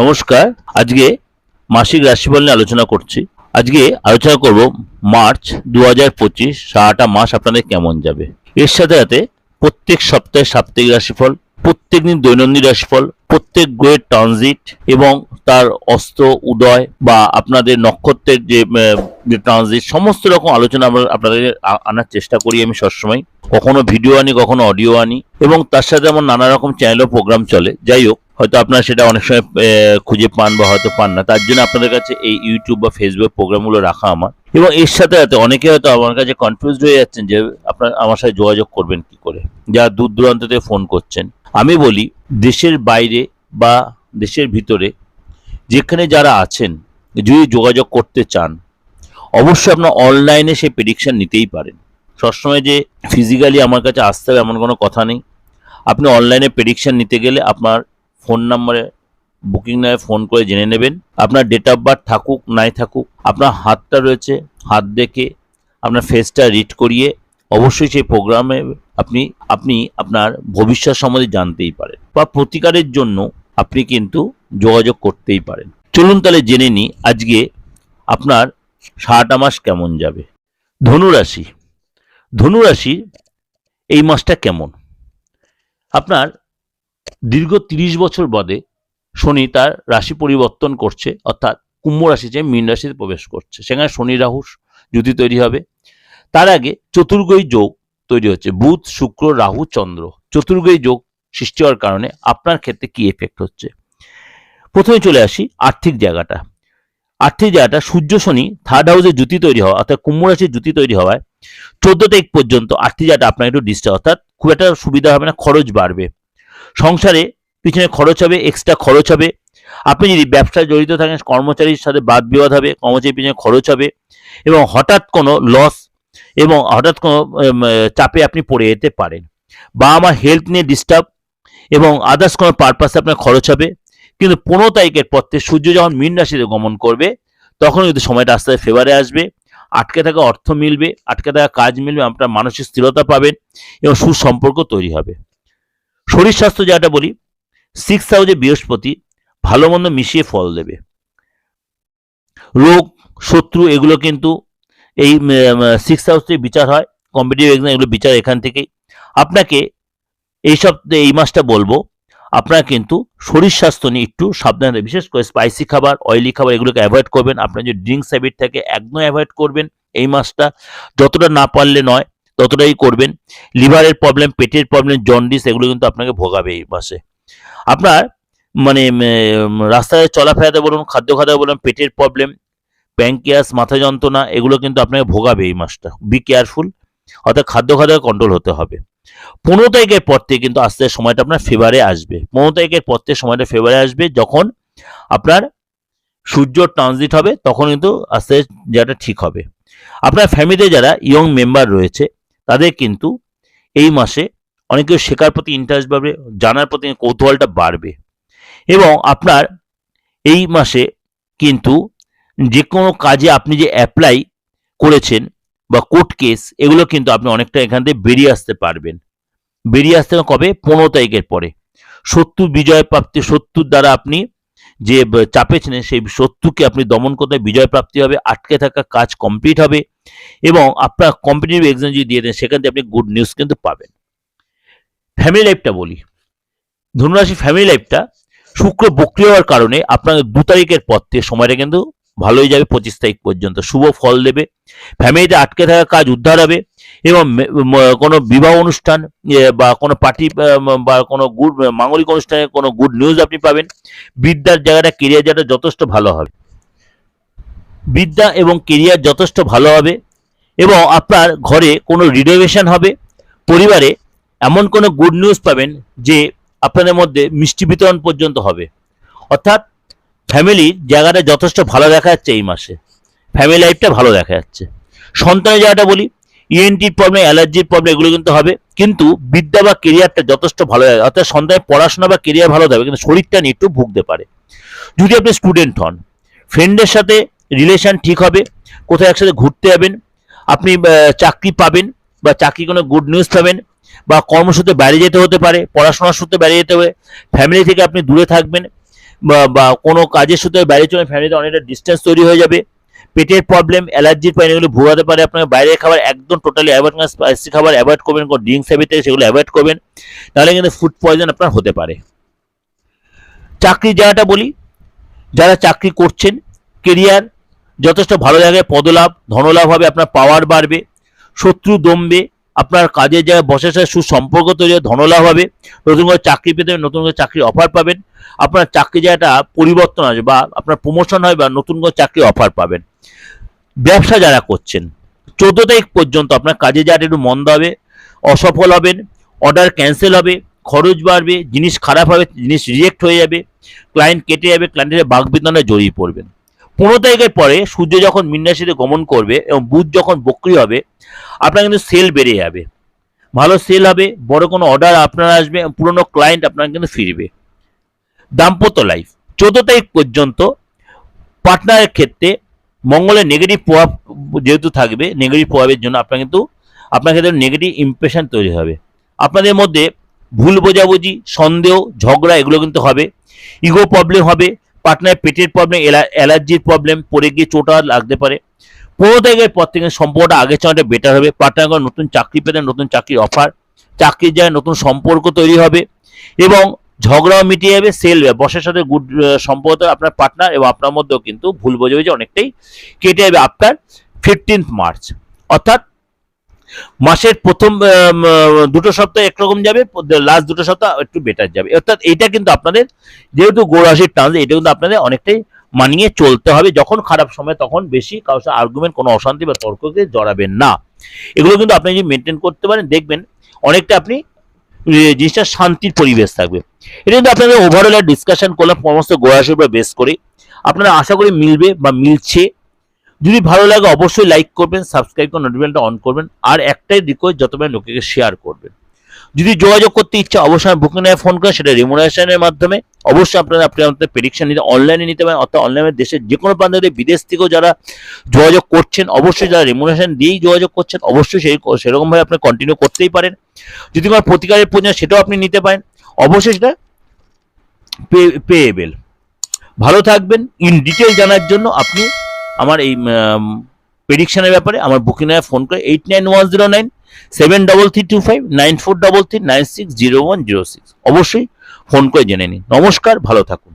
নমস্কার, আজকে মাসিক রাশিফল নিয়ে আলোচনা করছি। আজকে আলোচনা করব মার্চ দু হাজার পঁচিশ, সারাটা মাস আপনাদের কেমন যাবে? এর সাথে সাথে প্রত্যেক সপ্তাহে সাপ্তাহিক রাশিফল প্রত্যেক দিন দৈনন্দিন রাশিফল, প্রত্যেক গ্রহের ট্রানজিট এবং তার অস্ত উদয় বা আপনাদের নক্ষত্রের যে ট্রানজিট সমস্ত রকম আলোচনা আমরা আপনাদের আনার চেষ্টা করি আমি সবসময়। কখনো ভিডিও আনি, কখনো অডিও আনি এবং তার সাথে আমার নানা রকম চ্যানেল প্রোগ্রাম চলে। যাই হোক, হয়তো আপনারা সেটা অনেক সময় খুঁজে পান বা হয়তো পান না। তার জন্য আপনাদের কাছে এই ইউটিউব বা ফেসবুক প্রোগ্রামগুলো রাখা আমার। এবং এর সাথে সাথে অনেকে হয়তো আমার কাছে কনফিউজড হয়ে যাচ্ছেন যে, আপনার আমার সাথে যোগাযোগ করবেন কি করে? যারা দূর দূরান্ত থেকে ফোন করছেন। আমি বলি, দেশের বাইরে বা দেশের ভিতরে যেখানে যারা আছেন, যদি যোগাযোগ করতে চান, অবশ্যই আপনার অনলাইনে সেই প্রেডিকশান নিতেই পারেন। সবসময় যে ফিজিক্যালি আমার কাছে আসতে হবে এমন কোনো কথা নেই। আপনি অনলাইনে প্রেডিকশান নিতে গেলে আপনার ফোন নাম্বারে বুকিং নয় ফোন করে জেনে নেবেন। আপনার ডেট অফ বার্থ থাকুক, নাই থাকুক, আপনার হাতটা রয়েছে, হাত দেখে আপনার ফেসটা রিড করিয়ে অবশ্যই সেই প্রোগ্রামে আপনি আপনি আপনার ভবিষ্যৎ সম্বন্ধে জানতেই পারেন। বা প্রতিকারের জন্য আপনি কিন্তু যোগাযোগ করতেই পারেন। চলুন তাহলে জেনে নিই আজকে আপনার সারাটা মাস কেমন যাবে। ধনুরাশি। ধনুরাশি এই মাসটা কেমন? আপনার দীর্ঘ তিরিশ বছর বাদে শনি তার রাশি পরিবর্তন করছে, অর্থাৎ কুম্ভ রাশি যে মীন রাশিতে প্রবেশ করছে। সেখানে শনি রাহু জুতি তৈরি হবে। তার আগে চতুর্গই যোগ তৈরি হচ্ছে, বুধ, শুক্র, রাহু, চন্দ্র। চতুর্গই যোগ সৃষ্টি হওয়ার কারণে আপনার ক্ষেত্রে কি এফেক্ট হচ্ছে? প্রথমে চলে আসি আর্থিক জায়গাটা। আর্থিক জায়গাটা সূর্য শনি থার্ড হাউসে জুতি তৈরি হওয়া, অর্থাৎ কুম্ভ রাশির জুতি তৈরি হওয়ায় চোদ্দ তারিখ পর্যন্ত আর্থিক জায়গাটা আপনার একটু ডিস্টার্ব অর্থাৎ খুব একটা সুবিধা হবে না, খরচ বাড়বে। সংসারে পিছনে খরচ হবে এক্সট্রা খরচ হবে। আপনি যদি ব্যবসায় জড়িত থাকেন, কর্মচারীর সাথে বাদ বিবাদ হবে, কর্মচারীর পিছনে খরচ হবে এবং হঠাৎ কোনো লস এবং হঠাৎ কোনো চাপে আপনি পড়ে যেতে পারেন। বা আমার হেলথ নিয়ে ডিস্টার্ব এবং আদার্স কোনো পারপাসে আপনার খরচ হবে কিন্তু পনেরো তারিখের পর থেকে সূর্য যখন মীন রাশিতে গমন করবে তখন কিন্তু সময়টা আস্তে আস্তে ফেভারে আসবে, আটকে থাকা অর্থ মিলবে, আটকে থাকা কাজ মিলবে, আপনার মানসিক স্থিরতা পাবেন এবং সুসম্পর্ক তৈরি হবে। শরীর স্বাস্থ্য যেটা বলি সিক্স হাউসে বৃহস্পতি ভালো মন্দ মিশিয়ে ফল দেবে। রোগ, শত্রু এগুলো কিন্তু এই সিক্স হাউস থেকে বিচার হয় কম্পিটিটিভ এক্সাম এগুলো বিচার এখান থেকেই। আপনাকে এই সব এই মাসটা বলব আপনারা কিন্তু শরীর স্বাস্থ্য নিয়ে একটু সাবধান থাকবেন। বিশেষ করে স্পাইসি খাবার অয়েলি খাবার, এগুলোকে অ্যাভয়েড করবেন। আপনার যদি ড্রিঙ্কস হ্যাবিট থাকে, একদম অ্যাভয়েড করবেন এই মাসটা যতটা না পারলে নয়, ততটাই করবেন। লিভারের প্রবলেম পেটের প্রবলেম জন্ডিস এগুলো কিন্তু আপনাকে ভোগাবে এই মাসে। আপনার মানে রাস্তায় চলাফেরাতে বলুন, খাদ্য খাদ্য বলুন, পেটের প্রবলেম প্যাঙ্কিয়াস মাথা যন্ত্রণা, এগুলো কিন্তু আপনাকে ভোগাবে এই মাসটা। বি কেয়ারফুল অর্থাৎ খাদ্য খাদ্য কন্ট্রোল হতে হবে। পনেরো তারিখের পর থেকে কিন্তু আস্তে সময়টা আপনার ফেভারে আসবে। পনেরো তারিখের পর থেকে সময়টা ফেভারে আসবে, যখন আপনার সূর্য ট্রানজিট হবে, তখন কিন্তু আস্তে জায়গাটা ঠিক হবে। আপনার ফ্যামিলিতে যারা ইয়ং মেম্বার রয়েছে, তাদের কিন্তু এই মাসে অনেক শেখার প্রতি ইন্টারেস্ট বাড়বে, জানার প্রতি কৌতূহলটা বাড়বে। এবং আপনার এই মাসে কিন্তু যে কোনো কাজে আপনি যে অ্যাপ্লাই করেছেন বা কোর্ট কেস এগুলো কিন্তু আপনি অনেকটা এখান থেকে বেরিয়ে আসতে পারবেন। বেরিয়ে আসতে কবে? পনেরো তারিখের পরে। শত্রু বিজয় প্রাপ্তি শত্রুর দ্বারা আপনি যে চাপে ছিলেন, সেই শত্রুকে আপনি দমন করতে বিজয় প্রাপ্তি হবে, আটকে থাকা কাজ কমপ্লিট হবে এবং আপনার কম্পিটিটিভ এক্সাম যদি দিয়ে দেন, সেখান থেকে আপনি গুড নিউজ কিন্তু পাবেন। ফ্যামিলি লাইফটা বলি। ধনুরাশি ফ্যামিলি লাইফটা শুক্র বক্রিয় হওয়ার কারণে আপনার দু তারিখের পর থেকে সময়টা কিন্তু ভালোই যাবে, পঁচিশ তারিখ পর্যন্ত। শুভ ফল দেবে। ফ্যামিলিতে আটকে থাকা কাজ উদ্ধার হবে এবং কোনো বিবাহ অনুষ্ঠান বা কোনো পার্টি বা কোনো গুড মাঙ্গলিক অনুষ্ঠানে কোনো গুড নিউজ আপনি পাবেন। বিদ্যার জায়গাটা কেরিয়ার জায়গাটা যথেষ্ট ভালো হবে। বিদ্যা এবং কেরিয়ার যথেষ্ট ভালো হবে এবং আপনার ঘরে কোনো রিনোভেশন হবে। পরিবারে এমন কোনো গুড নিউজ পাবেন যে আপনাদের মধ্যে মিষ্টি বিতরণ পর্যন্ত হবে। অর্থাৎ ফ্যামিলির জায়গাটা যথেষ্ট ভালো দেখা যাচ্ছে এই মাসে। ফ্যামিলি লাইফটা ভালো দেখা যাচ্ছে। সন্তানের জায়গাটা বলি ইএনটির প্রবলেম অ্যালার্জির প্রবলেম এগুলো কিন্তু হবে। কিন্তু বিদ্যা বা কেরিয়ারটা যথেষ্ট ভালো যাবে অর্থাৎ সন্তানের পড়াশোনা বা কেরিয়ার ভালো যাবে কিন্তু শরীরটা নিয়ে একটু ভুগতে পারে। যদি আপনি স্টুডেন্ট হন ফ্রেন্ডের সাথে রিলেশন ঠিক হবে, কোথাও একসাথে ঘুরতে যাবেন, আপনি চাকরি পাবেন বা চাকরি কোনো গুড নিউজ পাবেন বা কর্মসূত্রে বাইরে যেতে হতে পারে, পড়াশোনার সূত্রে বাইরে যেতে হবে ফ্যামিলি থেকে আপনি দূরে থাকবেন বা কোনো কাজের সূত্রে বাইরে চলে ফ্যামিলিতে অনেকটা ডিস্টেন্স তৈরি হয়ে যাবে। পেটের প্রবলেম অ্যালার্জির পাইন এগুলো ভুগাতে পারে। আপনাকে বাইরের খাবার একদম টোটালি অ্যাভয়েড করেন স্পাইসি খাবার অ্যাভয়েড করবেন, কোনো ড্রিঙ্কস হ্যাবিট থেকে সেগুলো অ্যাভয়েড করবেন। তাহলে কিন্তু ফুড পয়জন আপনার হতে পারে। চাকরির জায়গাটা বলি, যারা চাকরি করছেন কেরিয়ার যথেষ্ট ভালো জায়গায় পদলাভ ধনলাভ হবে আপনার পাওয়ার বাড়বে, শত্রু দমবে আপনার কাজের জায়গায় বসে সাথে সুসম্পর্ক তৈরি ধনলাভ হবে। নতুন করে চাকরি পেতে নতুন করে চাকরির অফার পাবেন। আপনার চাকরি জায়গাটা পরিবর্তন আসবে বা আপনার প্রমোশন হয় বা নতুন করে চাকরি অফার পাবেন। ব্যবসা যারা করছেন, চোদ্দ তারিখ পর্যন্ত আপনার কাজে জায়গাটা একটু মন্দ হবে, অসফল হবেন অর্ডার ক্যান্সেল হবে, খরচ বাড়বে, জিনিস খারাপ হবে, জিনিস রিজেক্ট হয়ে যাবে ক্লায়েন্ট কেটে যাবে ক্লায়েন্টের বাগবিতনে জড়িয়ে পড়বেন। পনেরো তারিখের পরে সূর্য যখন মিন্নাশিতে গমন করবে এবং বুধ যখন বক্রি হবে, আপনার কিন্তু সেল বেড়ে যাবে। ভালো সেল হবে, বড় কোনো অর্ডার আপনার আসবে পুরনো ক্লায়েন্ট আপনার কিন্তু ফিরবে। দাম্পত্য লাইফ চোদ্দ তারিখ পর্যন্ত পার্টনারের ক্ষেত্রে মঙ্গলের নেগেটিভ প্রভাব যেহেতু থাকবে নেগেটিভ প্রভাবের জন্য আপনার কিন্তু, আপনার ক্ষেত্রে নেগেটিভ ইমপ্রেশন তৈরি হবে। আপনাদের মধ্যে ভুল বোঝাবুঝি, সন্দেহ, ঝগড়া এগুলো কিন্তু হবে। ইগো প্রবলেম হবে পার্টনারের পেটের প্রবলেম অ্যালার্জির প্রবলেম পড়ে গিয়ে চোটা লাগতে পারে। তারিখের পর থেকে সম্পর্কটা আগের চেয়ে বেটার হবে। পার্টনার নতুন চাকরি পেতে নতুন চাকরির অফার চাকরির জায়গায় নতুন সম্পর্ক তৈরি হবে এবং ঝগড়াও মিটিয়ে যাবে সেল বসের সাথে গুড সম্পর্ক আপনার পার্টনার এবং আপনার মধ্যেও কিন্তু ভুল বোঝাবুঝি অনেকটাই কেটে যাবে আপনার ফিফটিন্থ মার্চ অর্থাৎ মাসের প্রথম দুটো সপ্তাহ একরকম যাবে, লাস্ট দুটো সপ্তাহ একটু বেটার যাবে। অর্থাৎ এটা কিন্তু আপনাদের, যেহেতু গোড়াশির টান, এটা কিন্তু আপনাদের অনেকটাই মানিয়ে চলতে হবে। যখন খারাপ সময়, তখন বেশি কারোর সাথে আর্গুমেন্ট কোনো অশান্তি বা তর্ককে জড়াবেন না। এগুলো কিন্তু আপনি যদি মেনটেন করতে পারেন, দেখবেন অনেকটা আপনি জিনিসটা শান্তির পরিবেশ থাকবে। এটা কিন্তু আপনাদের ওভারঅল ডিসকাশন করলাম, সমস্ত গোড়াশির উপর বেস করে আপনারা আশা করি মিলবে বা মিলছে। যদি ভালো লাগে, অবশ্যই লাইক করবেন সাবস্ক্রাইব করে নোটিফিকেশনটা অন করবেন, আর একটাই রিকোয়েস্ট যতবার লোকেকে শেয়ার করবেন। যদি যোগাযোগ করতে ইচ্ছা, অবশ্যই বুকিং নেয় ফোন করেন সেটা রিমুনারেশনের মাধ্যমে। অবশ্যই আপনারা আপনি আপনাদের প্রেডিকশন নিতে অনলাইনে নিতে পারেন, অর্থাৎ অনলাইনে দেশের যে কোনো প্রান্ত বিদেশ থেকেও যারা যোগাযোগ করছেন, অবশ্যই যারা রিমুনারেশন দিয়েই যোগাযোগ করছেন, অবশ্যই সেই, সেরকমভাবে আপনি কন্টিনিউ করতেই পারেন। যদি কোনো প্রতিকারের প্রয়োজন সেটাও আপনি নিতে পারেন। অবশ্যই সেটা পেয়েবেল ভালো থাকবেন। ইন ডিটেল জানার জন্য আপনি আমার এই প্রেডিকশনের ব্যাপারে আমার বুকিং ফোন করে eight nine one zero nine seven double three two five nine four double three nine six zero one zero six অবশ্যই ফোন করে জেনে নিন। নমস্কার, ভালো থাকুন।